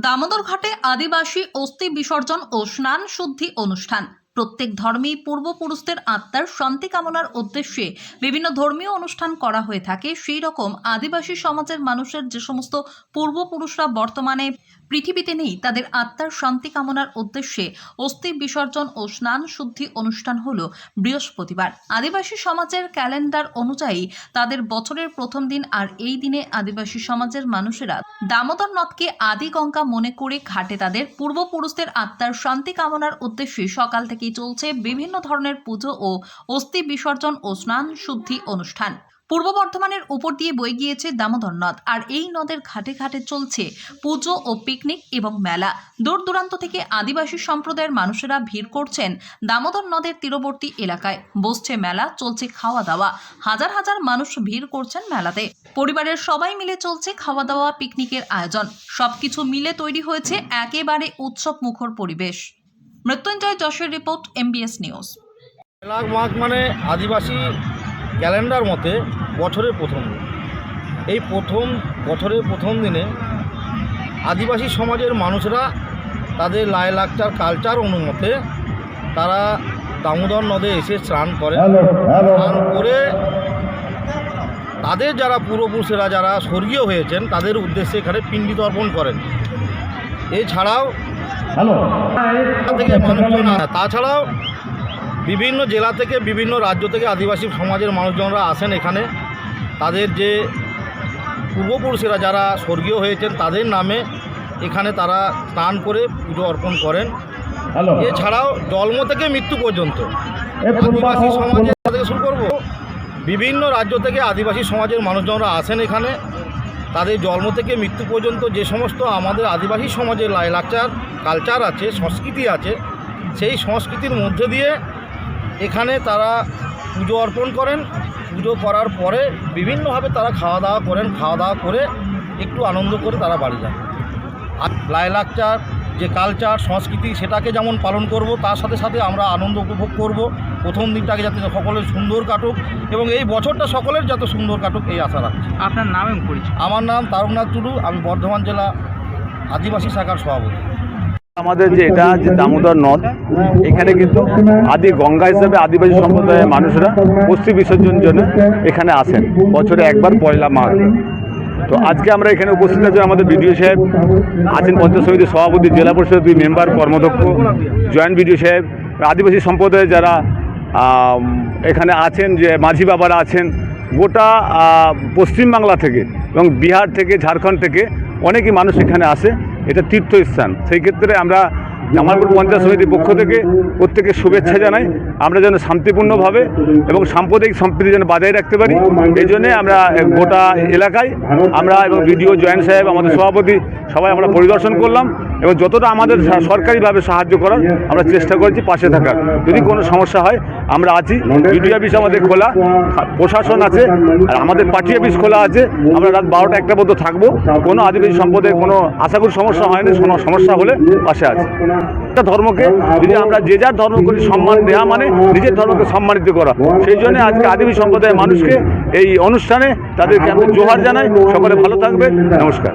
দামোদর ঘাটে আদিবাসী অস্থি বিসর্জন ও স্নান শুদ্ধি অনুষ্ঠান। প্রত্যেক ধর্মেই পূর্বপুরুষদের আত্মার শান্তি কামনার উদ্দেশ্যে বিভিন্ন ধর্মীয় অনুষ্ঠান করা হয়ে থাকে। সেই রকম আদিবাসী সমাজের মানুষের যে সমস্ত পূর্বপুরুষরা বর্তমানে পৃথিবীতে নেই, তাদের আত্মার শান্তি কামনার উদ্দেশ্যে অস্থি বিসর্জন ও স্নান শুদ্ধি অনুষ্ঠান হল বৃহস্পতিবার। আদিবাসী সমাজের ক্যালেন্ডার অনুযায়ী তাদের বছরের প্রথম দিন আর এই দিনে আদিবাসী সমাজের মানুষেরা দামোদর নদকে আদি গঙ্গা মনে করে ঘাটে তাদের পূর্বপুরুষদের আত্মার শান্তি কামনার উদ্দেশ্যে সকাল থেকেই চলছে বিভিন্ন ধরনের পুজো ও অস্থি বিসর্জন ও স্নান শুদ্ধি অনুষ্ঠান। পূর্ব বর্ধমানের উপর দিয়ে বয়ে গিয়েছে দামোদর নদ আর এই নদের ঘাটে ঘাটে চলছে পুজো ও পিকনিক এবং মেলা। দূর দূরান্ত থেকে আদিবাসী সম্প্রদায়ের মানুষেরা ভিড় করছেন দামোদর নদের তীরবর্তী এলাকায়। বসছে মেলা, চলছে খাওয়া দাওয়া হাজার হাজার মানুষ ভিড় করছেন মেলাতে। পরিবারের সবাই মিলে চলছে খাওয়া দাওয়া পিকনিকের আয়োজন। সবকিছু মিলে তৈরি হয়েছে একেবারে উৎসব মুখর পরিবেশ। মৃত্যুঞ্জয় যশের রিপোর্ট এমবিএস নিউজ লাখ মাঘ মানে আদিবাসী ক্যালেন্ডার মতে বছরের প্রথম দিন। এই প্রথম বছরের প্রথম দিনে আদিবাসী সমাজের মানুষরা তাদের লাই লাকচার কালচার অনুমতে তারা দামোদর নদে এসে স্নান করে। স্নান করে তাদের যারা পূর্বপুরুষেরা যারা স্বর্গীয় হয়েছেন তাদের উদ্দেশ্যে এখানে পিণ্ডি তর্পণ করেন। এছাড়াও থেকে মানুষজন তাছাড়াও বিভিন্ন জেলা থেকে বিভিন্ন রাজ্য থেকে আদিবাসী সমাজের মানুষজনরা আসেন এখানে। তাদের যে পূর্বপুরুষেরা যারা স্বর্গীয় হয়েছেন তাদের নামে এখানে তারা স্নান করে পুজো অর্পণ করেন। এছাড়াও জন্ম থেকে মৃত্যু পর্যন্ত আদিবাসী সমাজের থেকে শুরু করব। বিভিন্ন রাজ্য থেকে আদিবাসী সমাজের মানুষজনরা আসেন এখানে। তাদের জন্ম থেকে মৃত্যু পর্যন্ত যে সমস্ত আমাদের আদিবাসী সমাজের লাইলাকচার কালচার আছে, সংস্কৃতি আছে, সেই সংস্কৃতির মধ্যে দিয়ে এখানে তারা পুজো অর্পণ করেন। পুজো করার পরে বিভিন্নভাবে তারা খাওয়া দাওয়া করেন। খাওয়া দাওয়া করে একটু আনন্দ করে তারা বাড়ি যান। আর লাইলাকচার যে কালচার সংস্কৃতি সেটাকে যেমন পালন করব তার সাথে সাথে আমরা আনন্দ উপভোগ করব। প্রথম দিনটাকে যাতে সকলের সুন্দর কাটুক এবং এই বছরটা সকলের যাতে সুন্দর কাটুক এই আশা রাখছি। আপনার নাম এবং পরিচয়? আমার নাম তারকনাথ টুডু আমি বর্ধমান জেলা আদিবাসী শাখার সভাপতি। আমাদের যে এটা যে দামোদর নদ এখানে কিন্তু আদি গঙ্গা হিসেবে আদিবাসী সম্প্রদায়ের মানুষরা অস্থি বিসর্জন জন্য এখানে আসেন। বছরে একবার পয়লা মাঘ। তো আজকে আমরা এখানে উপস্থিত আছি আমাদের বিডিও সাহেব, আছেন পঞ্চায়েত সমিতির সভাপতি, জেলা পরিষদ দুই মেম্বার কর্মদক্ষ জয়েন্ট বিডিও সাহেব, আদিবাসী সম্প্রদায়ের যারা এখানে আছেন, যে মাঝি বাবারা আছেন, গোটা পশ্চিমবাংলা থেকে এবং বিহার থেকে, ঝাড়খণ্ড থেকে অনেকই মানুষ এখানে আসে, এটা তীর্থস্থান। সেই ক্ষেত্রে আমরা জামালপুর পঞ্চায়েত সমিতির পক্ষ থেকে প্রত্যেকে শুভেচ্ছা জানাই। আমরা যেন শান্তিপূর্ণভাবে এবং সাম্প্রদায়িক সম্প্রীতি যেন বাজায় রাখতে পারি। এই জন্যে আমরা গোটা এলাকায় আমরা এবং বিডিও জয়েন্ট সাহেব, আমাদের সভাপতি সবাই আমরা পরিদর্শন করলাম। এবং যতটা আমাদের সরকারিভাবে সাহায্য করার আমরা চেষ্টা করেছি পাশে থাকার। যদি কোনো সমস্যা হয়, আমরা আছি। বিডিও অফিস আমাদের খোলা প্রশাসন আছে, আর আমাদের পার্টি অফিস খোলা আছে। আমরা রাত বারোটা একটা পর্যন্ত থাকব। কোনো আদিবাসী সম্প্রদায়ের কোনো আশা করি সমস্যা হয়নি, কোনো সমস্যা হলে পাশে আছে। একটা ধর্মকে যদি আমরা যে যার ধর্ম করি সম্মান দেওয়া মানে নিজের ধর্মকে সম্মানিত করা। সেই জন্য আজকে আদিবাসী সম্প্রদায়ের মানুষকে এই অনুষ্ঠানে তাদেরকে আমরা জোহার জানাই। সকলে ভালো থাকবে। নমস্কার।